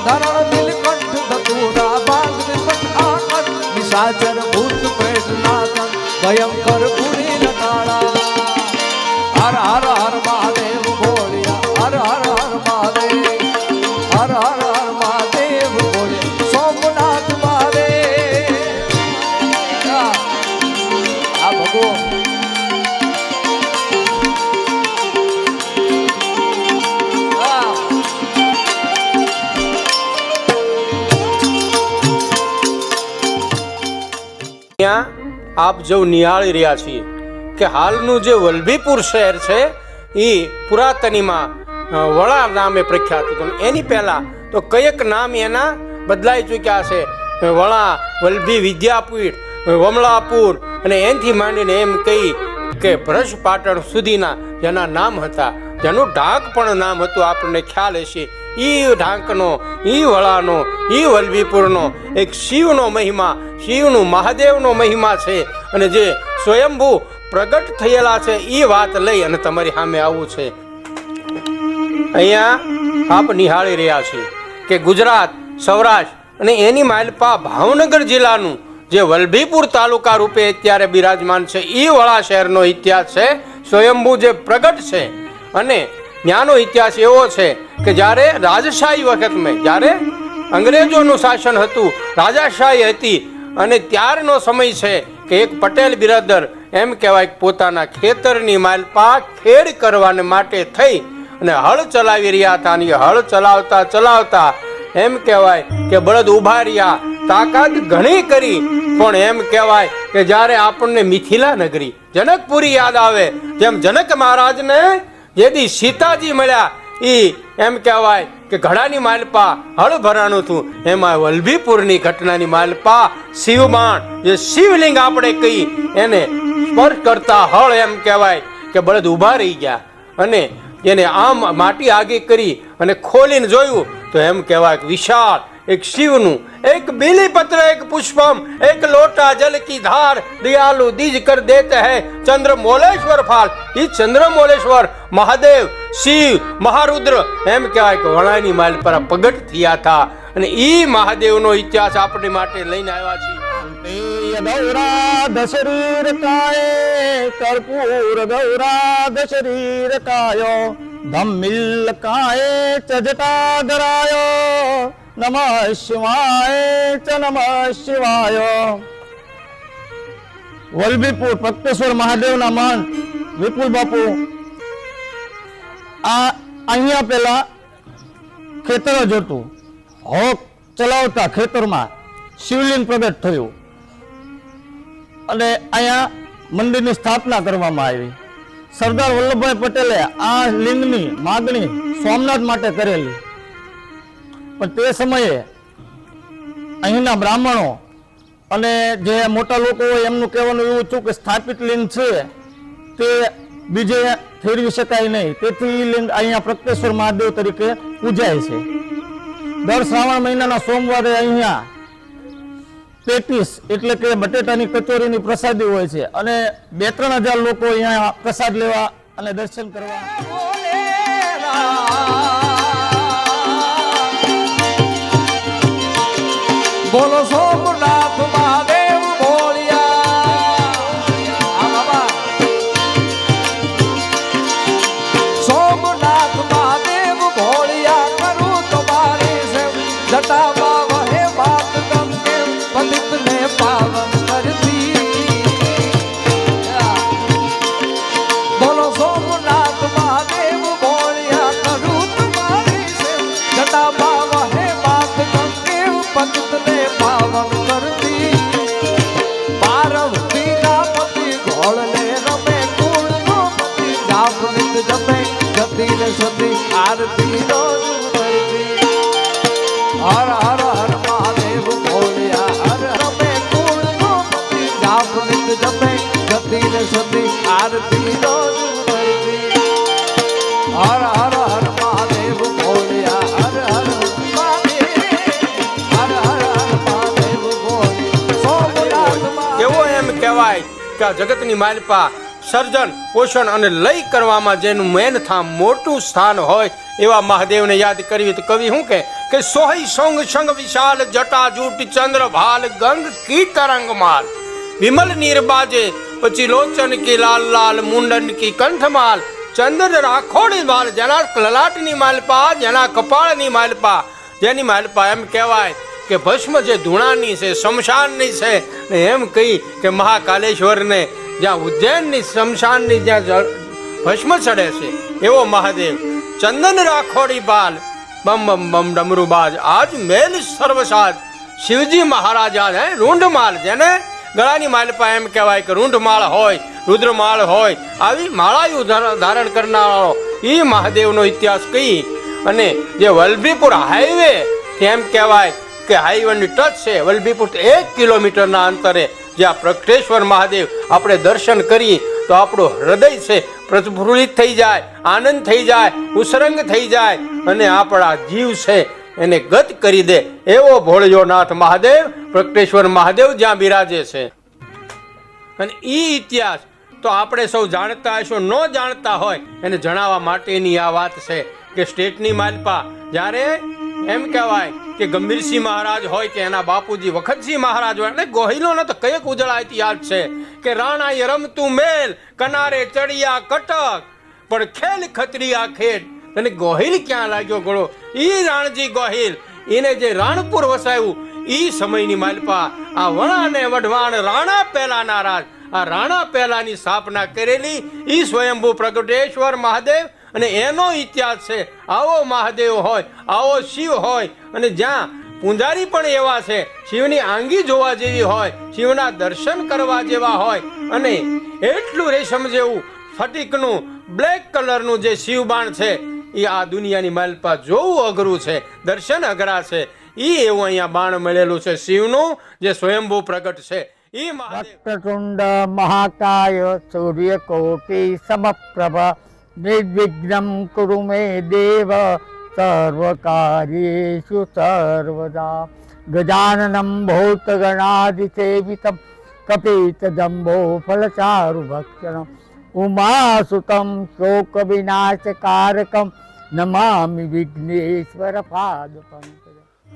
ધરણ નીલકંઠ ધતુરા બાગ વિપટ આકર નિશાચર ભૂત નાથન ભયંકર પુરી ત્યાં આપ જો નિહાળી રહ્યા છીએ કે હાલનું જે વલભીપુર શહેર છે એ પુરાતનીમાં વડા નામે પ્રખ્યાત હતું. એની પહેલા તો કયેક નામ એના બદલાઈ ચૂક્યા છે. વળા, વલભી વિદ્યાપીઠ વમળાપુર અને એનથી માંડીને એમ કહી કે ભ્રશ પાટણ સુધીના જેના નામ હતા. જેનું ઢાંક પણ નામ હતું, આપણને ખ્યાલ હશે. ઈ ઢાંકનો, ઈ વળાનો, ઈ વલભીપુરનો એક શિવનો મહિમા, શિવનું મહાદેવનો મહિમા છે. અને જે સ્વયંભૂ પ્રગટ થયેલા છે એ વાત લઈ અને તમારી સામે આવું છે. અહીંયા આપ નિહાળી રહ્યા છીએ કે ગુજરાત, સૌરાષ્ટ્ર અને એની માલપા ભાવનગર જિલ્લાનું જે વલભીપુર તાલુકા રૂપે અત્યારે બિરાજમાન છે એ વળા શહેરનો ઇતિહાસ છે. સ્વયંભૂ જે પ્રગટ છે અને ત્યાંનો ઇતિહાસ એવો છે કે જ્યારે રાજશાહી વખતમાં, જ્યારે અંગ્રેજોનું શાસન હતું, રાજાશાહી હતી અને ત્યારનો સમય છે કે એક પટેલ બિરાદર એમ કહેવાય પોતાના ખેતરની માલપા ખેડ કરવાને માટે થઈ અને હળ ચલાવી રહ્યા હતા અને હળ ચલાવતા ચલાવતા એમ કહેવાય કે બળદ ઊભા રહ્યા, તાકાત ઘણી કરી. પણ એમ કહેવાય કે જ્યારે આપણને મિથિલા નગરી, જનકપુરી યાદ આવે, જેમ જનક મહારાજને જેથી સીતાજી મળ્યા એ એમ કહેવાય કે ઘડાની માલપા હળ ભરાણું હતું એમાં વલ્ભીપુરની ઘટનાની માલપા શિવબાણ જે શિવલિંગ આપણે કહી એને સ્પર્શ કરતા હળ એમ કહેવાય કે બળદ ઊભા રહી ગયા. અને એને આમ માટી આગી કરી અને ખોલીને જોયું, તો એમ કહેવાય કે વિશાળ એક શિવનું, એક બીલીપત્ર, એક પુષ્પમ, એક લોટા જલ કી ધાર, દયાલુ દીજ કર દેતે હૈ ચંદ્ર મોલેશ્વર ફાલ. ઈ ચંદ્ર મોલેશ્વર મહાદેવ, શિવ, મહારુદ્ર, એમ કહેવાય કે વણાની માલ પર પ્રગટ થયા હતા અને ઈ મહાદેવનો ઇતિહાસ આપણી માટે લઈને આવ્યા છીએ. ગૌરાધ શરીર કાય કર્પૂર ગૌરાધ શરીર કાયો ધમ્મિલ કાય ચજટા ગરાયો નમઃ શિવાય, ચ નમઃ શિવાય. વલભીપુર પ્રત્યેશ્વર મહાદેવના મન, વિપુલ બાપુ. આ અહીંયા પેલા ખેતર જ હતું. હોક ચલાવતા ખેતરમાં શિવલિંગ પ્રગટ થયું. અને અહીંયા મંદિરની સ્થાપના કરવામાં આવી. સરદાર વલ્લભભાઈ પટેલે આ લિંગની માગણી સોમનાથ માટે કરેલી. પણ તે સમયે અહીંના બ્રાહ્મણો અને જે મોટા લોકો હોય એમનું કહેવાનું એવું હતું કે સ્થાપિત લિંગ છે, તે બીજે ફેરવી શકાય નહીં. તેથી લિંગ અહીંયા પ્રત્યેશ્વર મહાદેવ તરીકે પૂજાય છે. દર શ્રાવણ મહિનાના સોમવારે અહીંયા પેટીસ એટલે કે બટેટાની કચોરીની પ્રસાદી હોય છે. અને બે ત્રણ હજાર લોકો અહીંયા પ્રસાદ લેવા અને દર્શન કરવા બોલો સોમનાથ મહાદેવ બાબા. સોમનાથ મહાદેવ ભોળિયા કરું તમારી સેવ એવો એમ કહેવાય કે આ જગતની માલપા સર્જન, પોષણ અને લય કરવામાં જેનું મેન થામ મોટું સ્થાન હોય એવા મહાદેવને યાદ કરવી તો કવિ શું કે કે સોહી સોંગ સંગ વિશાલ, જટા જૂટ ચંદ્ર ભાલ ગંગ, કી તરંગ માલ વિમલ નીર બાજે પછી લોચન કી લાલ લાલ, મુંડન કી કંઠમાલ, ચંદન રાખોડી માલ, જેના લલાટની માલપા, જેના કપાળની માલપા. જેની માલપા એમ કહેવાય કે ભસ્મ જે ધૂણાની છે, શમશાનની છે, ને એમ કહી કે મહાકાલેશ્વરને જ્યાં ઉજ્જૈનની શમશાનની જ્યાં ભસ્મ ચડે છે, એવો મહાદેવ. ચંદન રાખોડી બાલ, બમ બમ બમ ડમરુબાજ, આજ મેલ સર્વસાદ શિવજી મહારાજા હે રૂંઢમાલ જેને ગળાની માલપા એમ કહેવાય કે રૂંઢમાળ હોય, રુદ્રમાળ હોય, આવી માળાયુ ધારણ કરનારો એ મહાદેવનો ઇતિહાસ કહી અને જે વલભીપુર હાઈવે એમ કહેવાય કે હાઈવેની ટચ છે, વલભીપુર એક કિલોમીટરના અંતરે જ્યાં પ્રગટેશ્વર મહાદેવ આપણે દર્શન કરી તો આપણું હૃદય છે પ્રફુલ્લિત થઈ જાય, આનંદ થઈ જાય, ઉસરંગ થઈ જાય અને આપણા જીવ છે એને ગત કરી દે એવો ભોળિયો નાથ મહાદેવ, પ્રગટેશ્વર મહાદેવ જ્યાં બિરાજે છે. અને એ ઇતિહાસ તો આપણે સૌ જાણતા હશો, ન જાણતા હોય, એને જણાવવા માટેની આ વાત છે કે સ્ટેટની માલપા જ્યારે એમ કહેવાય કે ગંભીરસિંહ મહારાજ હોય કે એના બાપુજી વખતસિંહ મહારાજ હોય, એટલે ગોહિલોનો તો કંઈક ઉજળા ઇતિહાસ છે કે રાણાએ રમતું મેલ, કનારે ચડિયા કટક, પણ ખેલ ખતરિયા ખેડ અને ગોહિલ ક્યાં લાગ્યો ગળો? ઈ રાણજી ગોહિલ. એને જે રાણપુર વસાવ્યું, ઈ સમયની માલપા. આ વણાને વઢવાણ રાણા પહેલાના રાજ આ રાણા પહેલાની સ્થાપના કરેલી ઈ સ્વયંભૂ પ્રગટેશ્વર મહાદેવ અને એનો ઇતિહાસ છે. આવો મહાદેવ હોય, આવો શિવ હોય અને જ્યાં પૂંજારી પણ એવા છે, શિવની આંગી જોવા જેવી હોય, શિવના દર્શન કરવા જેવા હોય અને એટલું રેશમ જેવું ફટીકનું, બ્લેક કલરનું જે શિવબાણ છે એ આ દુનિયાની માલપા જોવું અઘરું છે, દર્શન અઘરા છે. એ એવું અહીંયા બાણ મળેલું છે શિવનું, જે સ્વયંભૂ પ્રગટ છે. એ વક્રતુંડ મહાકાય સૂર્યકોટિ સમપ્રભ, નિર્વિઘ્નમ કુરુ મે દેવ, સર્વકાર્યેષુ સર્વદા. ગજાનનમ ભૂતગણાદિસેવિતમ કપિતજંબો ફલચારુ ભક્ષણમ ઉમાસુતમ શોક વિનાશકારકમ નમામિ વિઘ્નેશ્વર પાદ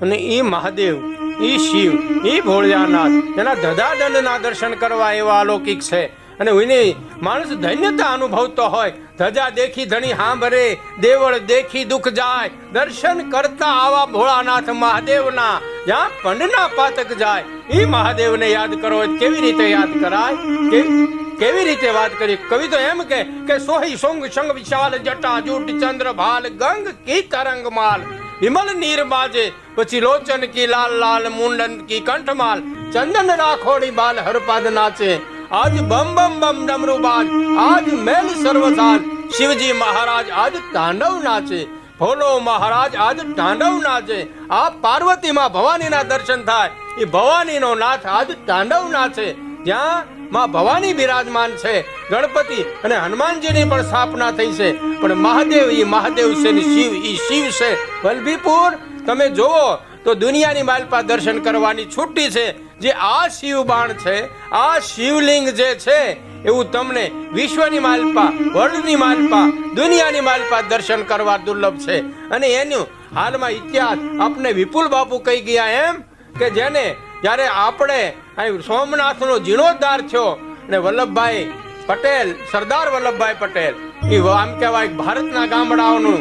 અને એ મહાદેવ એ શિવ એ ભોળિયાનાથ, એના ધજાદંડના દર્શન કરવા એવા અલૌકિક છે. અને એને માણસ ધન્યતા અનુભવતો હોય, ધજા દેખી ધણી હાંભરે, દેવળ દેખી દુઃખ જાય, દર્શન કરતા આવા ભોળાનાથ મહાદેવના જ્યાં પંડના પાતક જાય. એ મહાદેવને યાદ કરો, કેવી રીતે યાદ કરાય? કેવી કેવી રીતે વાત કરી? કવિ તો એમ કે કે સોહી સોંગ સંગ વિશાલ, જટા જૂટ, ચંદ્ર ભાલ, ગંગ કી તરંગ માલ. વિમલ નીર બાજે, પછી લોચન કી લાલ લાલ, મુંડન કી કંઠમાલ ચંદન રાખોડી બાલ હરપાદ નાચે. આજ બમ બમ બમ ડમરુ બાજ, આજ મેલ સર્વસાજ શિવજી મહારાજ આજ તાંડવ નાચે. ભોલો મહારાજ આજ તાંડવ નાચે. આ પાર્વતીમાં ભવાનીના દર્શન થાય. એ ભવાનીનો નાથ આજ તાંડવ નાચે. જ્યાં માં ભવાની બિરાજમાન છે. ગણપતિ અને હનુમાનજીની પણ સ્થાપના થઈ છે. પણ મહાદેવ, ઈ મહાદેવ છે ને શિવ, ઈ શિવ છે. વલભીપુર, તમે જુઓ તો દુનિયાની માલપા દર્શન કરવાની છૂટી છે. જે આ શિવ બાણ છે, આ શિવલિંગ જે છે, એવું તમને વિશ્વની માલપા, વર્લ્ડની માલપા, દુનિયાની માલપા દર્શન કરવા દુર્લભ છે. અને એનું હાલમાં ઇતિહાસ આપને વિપુલ બાપુ કહી ગયા એમ કે જેને જ્યારે આપણે અહીં સોમનાથનો જીર્ણોદ્ધાર થયો અને વલ્લભભાઈ પટેલ, સરદાર વલ્લભભાઈ પટેલ, એ આમ કહેવાય ભારતના ગામડાઓનું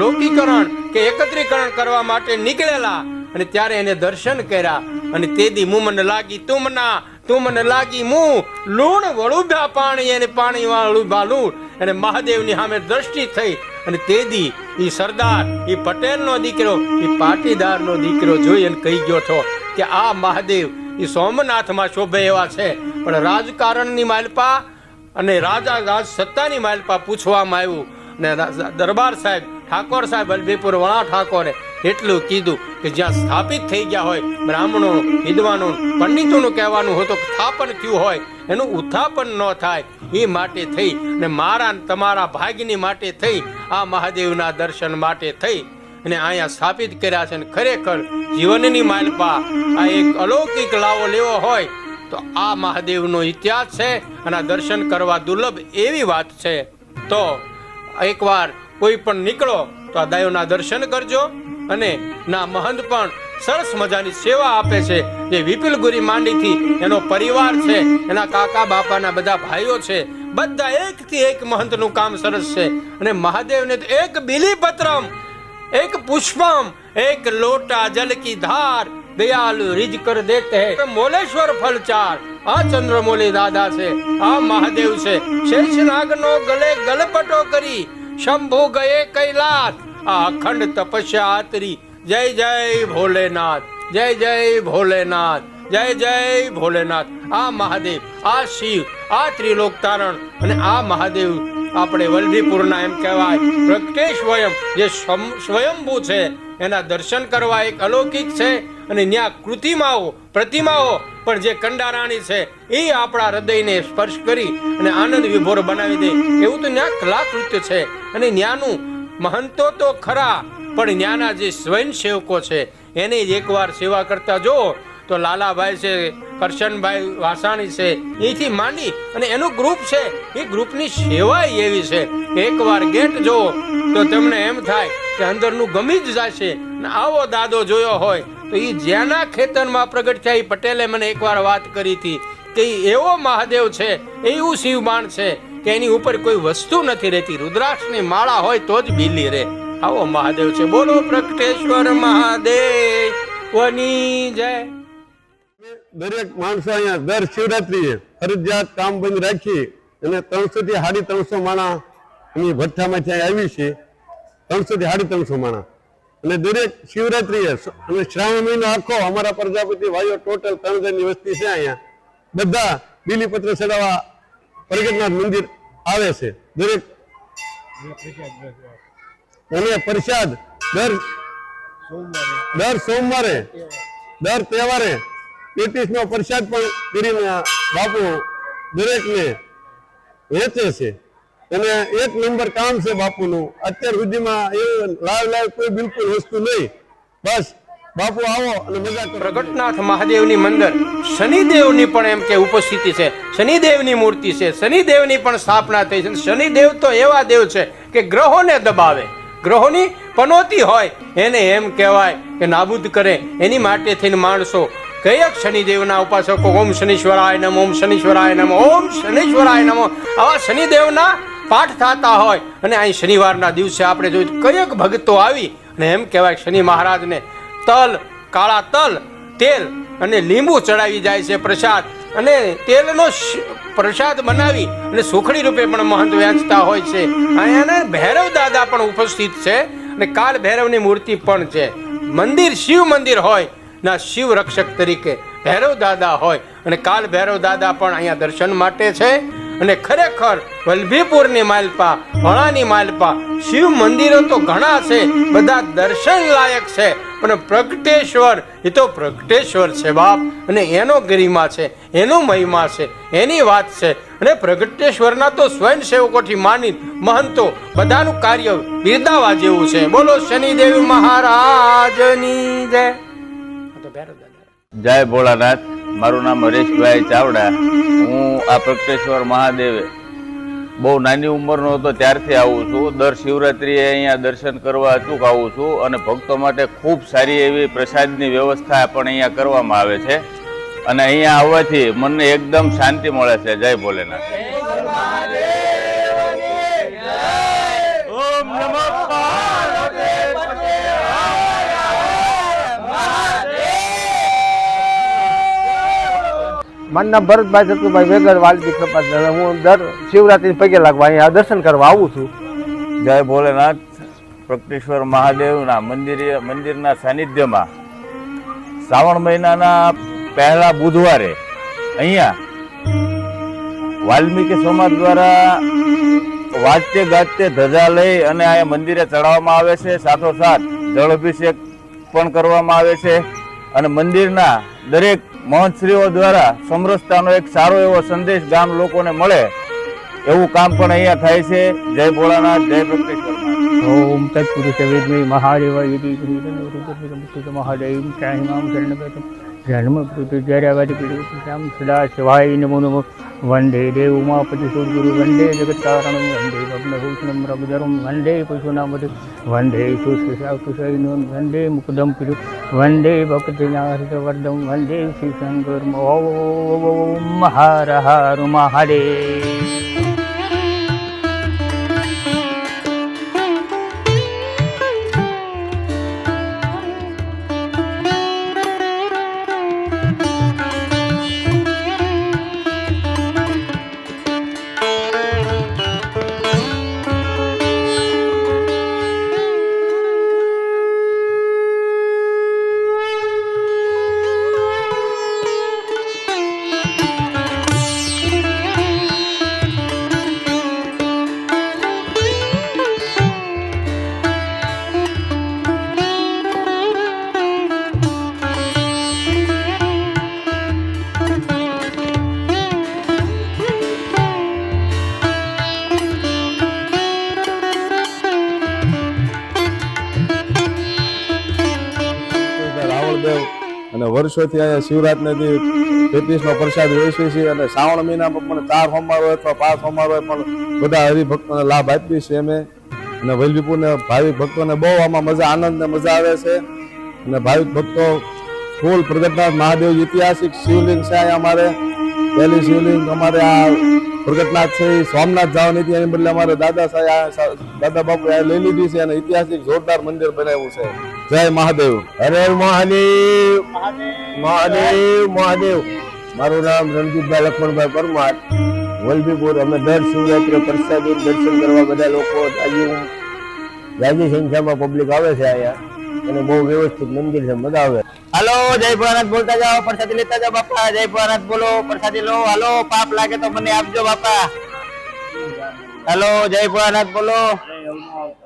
લોકીકરણ કે એકત્રીકરણ કરવા માટે નીકળેલા અને ત્યારે એને દર્શન કર્યા અને તે દી મું મને લાગી, તું મના, તું મને લાગી મું લૂણ વળુભા પાણી અને પાણી વાળુભા લૂણ અને મહાદેવની સામે દ્રષ્ટિ થઈ અને તે દી એ સરદાર એ પટેલનો દીકરો એ પાટીદારનો દીકરો જોઈ અને કહી ગયો છો કે આ મહાદેવ એ સોમનાથમાં શોભે એવા છે. પણ રાજકારણની માલપા અને રાજા રાજ સત્તાની માલપા પૂછવામાં આવ્યું. ને દરબાર સાહેબ, ઠાકોર સાહેબ, અલભીપુર વણા ઠાકોરે એટલું કીધું કે જ્યાં સ્થાપિત થઈ ગયા હોય, બ્રાહ્મણો, વિદ્વાનો, પંડિતોનું કહેવાનું હોય તો સ્થાપન થયું હોય, એનું ઉત્થાપન ન થાય, એ માટે થઈ ને મારા તમારા ભાગ્યની માટે થઈ, આ મહાદેવના દર્શન માટે થઈ. અને અહીંયા સ્થાપિત કર્યા છે અને ખરેખર જીવનની માલપા આ એક અલૌકિક લાવો લેવો હોય તો આ મહાદેવનો ઇતિહાસ છે અને દર્શન કરવા દુર્લભ એવી વાત છે. તો એકવાર કોઈ પણ નીકળો તો આ દાયોના દર્શન કરજો અને ના મહંત પણ સરસ મજાની સેવા આપે છે. જે વિપુલ ગુરી માંડીથી એનો પરિવાર છે, એના કાકા બાપાના બધા ભાઈઓ છે, બધા એકથી એક મહંતનું કામ સરસ છે. અને મહાદેવને તો એક બિલીપત્રમ પુષ્પમ એક લોટા જલ કી ધાર દયાલુ રીજ કર દેતે હૈ મોલેશ્વર ફલ ચાર આ ચંદ્રમૌલી દાદા છે આ મહાદેવ છે શેષનાગનો ગલે ગલપટો કરી શંભુ ગયે કૈલાસ આ અખંડ તપસ્યા આતરી જય જય ભોલેનાથ જય જય ભોલેનાથ જય જય ભોલેનાથ આ મહાદેવ આ શિવ આ ત્રિલોક તારણ અને આ મહાદેવ આપણે વલ્લભીપુરના એમ કહેવાય પ્રગટે સ્વયં, જે સ્વયંભૂ છે, એના દર્શન કરવા એક અલૌકિક છે અને ત્યાં કૃતિમાઓ, પ્રતિમાઓ, પણ જે કંડારાણી છે, એ આપણા હૃદયને સ્પર્શ કરી અને આનંદ વિભોર બનાવી દે. એવું તો ત્યાં કલાકૃત્ય છે અને ત્યાંનું મહંતો તો ખરા, પણ ત્યાંના જે સ્વયંસેવકો છે, એને જ એકવાર સેવા કરતા જો તો લાલાભાઈ છે, કરશનભાઈ વાસાણી છે, એથી માંડી અને એનું ગ્રુપ છે, એ ગ્રુપની સેવા એવી છે. એકવાર ગેટ જો તો તમને એમ થાય કે અંદરનું ગમી જ જશે. આવો દાદો જોયો હોય, તો એ જેના ખેતરમાં પ્રગટ થયા પટેલે મને એકવાર વાત કરી હતી કે એવો મહાદેવ છે, એવું શિવબાણ છે, કે એની ઉપર કોઈ વસ્તુ નથી રહેતી. રુદ્રાક્ષની માળા હોય તો જ બીલી રહે આવો મહાદેવ છે. બોલો, પ્રગટેશ્વર મહાદેવ, વની જય. દરેક માણસો અહીંયા દર શિવરાત્રીએ ફરજિયાત કામ બંધ રાખી અને ત્રણસો થી સાડી ત્રણસો માણા એની ભઠ્ઠામાંથી અહીં આવી છે. ત્રણસો થી સાડી ત્રણસો માણા. અને દરેક શિવરાત્રીએ અને શ્રાવણ મહિનો આખો અમારા પ્રજાપતિ ભાઈઓ ટોટલ ત્રણ હજારની વસ્તી છે અહીંયા. બધા બીલીપત્ર ચડાવવા પ્રગટનાથ મંદિર આવે છે. દરેક અને પ્રસાદ દર દર સોમવારે દર તહેવારે પેટીસ નો પ્રસાદ પણ કરીને બાપુ દરેકને વેચે છે. અને એક નંબર કામ છે બાપુનું. અત્યાર સુધીમાં એવું લાવ લાવ કોઈ બિલકુલ વસ્તુ નહીં. બસ, બાપુ આવો અને મજા પ્રગટનાથ મહાદેવની મંદિર. શનિદેવની પણ એમ કે ઉપસ્થિતિ છે. શનિદેવની મૂર્તિ છે. શનિદેવની પણ સ્થાપના થઈ છે. શનિદેવ તો એવા દેવ છે કે ગ્રહોને દબાવે. ગ્રહોની પનોતી હોય, એને એમ કહેવાય કે નાબૂદ કરે. એની માટે થઈને માણસો કયા શનિદેવના ઉપાસકો? ઓમ શનિશ્વરાય નમ, ઓમ શનિશ્વરાય નમ, ઓમ શનિશ્વરાય નમો. આવા શનિદેવના પાઠ થતા હોય. અને અહીં શનિવારના દિવસે આપણે જોયું કયેક ભક્તો આવી અને એમ કહેવાય શનિ મહારાજને તલ, કાળા તલ, તેલ અને લીંબુ ચડાવી જાય છે પ્રસાદ. અને તેલનો પ્રસાદ બનાવી અને સુખડી રૂપે પણ મહંત વેચતા હોય છે. અહીંયા ભૈરવ દાદા પણ ઉપસ્થિત છે અને કાળ ભૈરવની મૂર્તિ પણ છે. મંદિર, શિવ મંદિર હોય. ના શિવ રક્ષક તરીકે ભૈરવ દાદા હોય અને કાલ ભૈરવ દાદા પણ અહીંયા દર્શન માટે છે અને ખરેખર વલ્લભીપુરની માલપા ભણાની માલપા, શિવ મંદિરો તો ઘણા છે, બધા દર્શન લાયક છે, પણ પ્રગટેશ્વર, એ તો પ્રગટેશ્વર છે બાપ, અને એનો ગરિમા છે, એનો મહિમા છે, એની વાત છે, અને પ્રગટેશ્વરના તો સ્વયંસેવકોથી માની મહંતો, બધાનું કાર્ય બિરદાવા જેવું છે. બોલો શનિદેવ મહારાજની જય. જય ભોળાનાથ. મારું નામ હરેશભાઈ ચાવડા. હું આ પ્રકટેશ્વર મહાદેવે. બહુ નાની ઉંમરનો હતો, ત્યારથી આવું છું. દર શિવરાત્રિએ અહીંયા દર્શન કરવા અચૂક આવું છું અને ભક્તો માટે ખૂબ સારી એવી પ્રસાદની વ્યવસ્થા પણ અહીંયા કરવામાં આવે છે. અને અહીંયા આવવાથી મનને એકદમ શાંતિ મળે છે. જય ભોલેનાથ. મારું ભરતભાઈ સતુભાઈ વેગર, વાલજી કપાસ હું દર શિવરાત્રી પગે લાગવા અહીંયા દર્શન કરવા આવું છું. જય ભોલેનાથ, પ્રગટેશ્વર મહાદેવના મંદિરે, મંદિરના સાનિધ્યમાં શ્રાવણ મહિનાના પહેલા બુધવારે અહીંયા વાલ્મીકી સમાજ દ્વારા વાજતે ગાજતે ધજા લઈ અને અહીંયા મંદિરે ચડાવવામાં આવે છે. સાથોસાથ જળ અભિષેક પણ કરવામાં આવે છે. અને મંદિરના દરેક મહંતશ્રીઓ દ્વારા સમરસતાનો એક સારો એવો સંદેશ ગામ લોકોને મળે, એવું કામ પણ અહીંયા થાય છે. જય ભોળાનાથ, જય પ્રગટેશ્વર મહાદેવ. ઓમ તત્પુરુષ વિદ્મે મહાદેવાય યુધિ મહાદેવ ત્રાહિમામ શરણગતમ જન્મ પૃથ્વી જ્યારે વારી પીડ્યું રામ. સદા શિવાય નમો નમો. વંદે દેવ ઉમાપતિ સુરગુરુ વંદે જગત કારણમ વંદે ભગ્ન રઘુધરમ, વંદે પશુનામતિ વંદે સુશૈનું વંદે મુકુદમ પિરુ વંદે ભક્તિનાહૃતવર્ધમ વંદે શ્રી શંકર ઓમ હર હર મહાદેવ. વર્ષોથી અહીંયા શિવરાત્રિથી તેત્રીસનો પ્રસાદ વેચીએ છીએ અને શ્રાવણ મહિનામાં પણ ચાર સોમવાર હોય અથવા પાંચ સોમવાર હોય પણ બધા હરિભક્તોને લાભ આપીએ છીએ અમે. અને વલ્લીપુરને ભાવિક ભક્તોને બહુ આમાં મજા, આનંદ ને મજા આવે છે. અને ભાવિક ભક્તો ફૂલ પ્રગટનાથ મહાદેવ ઐતિહાસિક શિવલિંગ છે અહીંયા અમારે. પહેલી શિવલિંગ અમારે આ પ્રગટનાથ છે સોમનાથ જવાની હતી. એની બદલે અમારે દાદા સાહેબ દાદા બાપુ આ લઈ લીધી છે અને ઐતિહાસિક જોરદાર મંદિર બનાવ્યું છે. જય મહાદેવ. હરે મહાદેવ. મહાદેવ મહાદેવ. મારું નામ રણજીતભાઈ લક્ષ્મણભાઈ પરમાર. વલભીપુર. અમે દર શિવરાત્રે પ્રસાદી દર્શન કરવા બધા લોકો આજે જાજી સંખ્યામાં પબ્લિક આવે છે અહીંયા. અને બહુ વ્યવસ્થિત મંદિર છે મજા આવે. હાલો જય ભોળાનાથ બોલતા જાઓ પ્રસાદી લેતા જાઓ બાપા જય ભોળાનાથ બોલો પ્રસાદી લો. હાલો પાપ લાગે તો મને આપજો બાપા. હાલો જય ભોળાનાથ બોલો.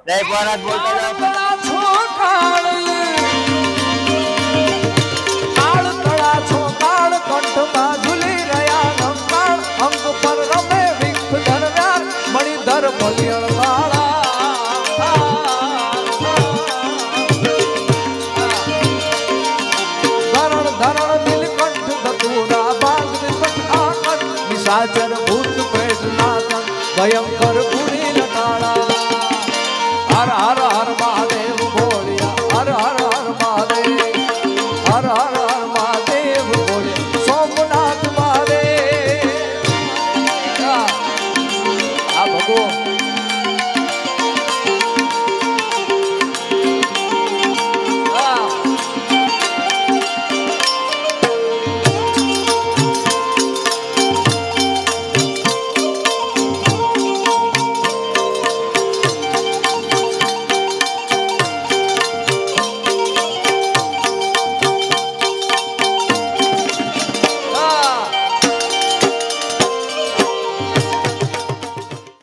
જય ભોળાનાથ બોલતા જાઓ. Богом.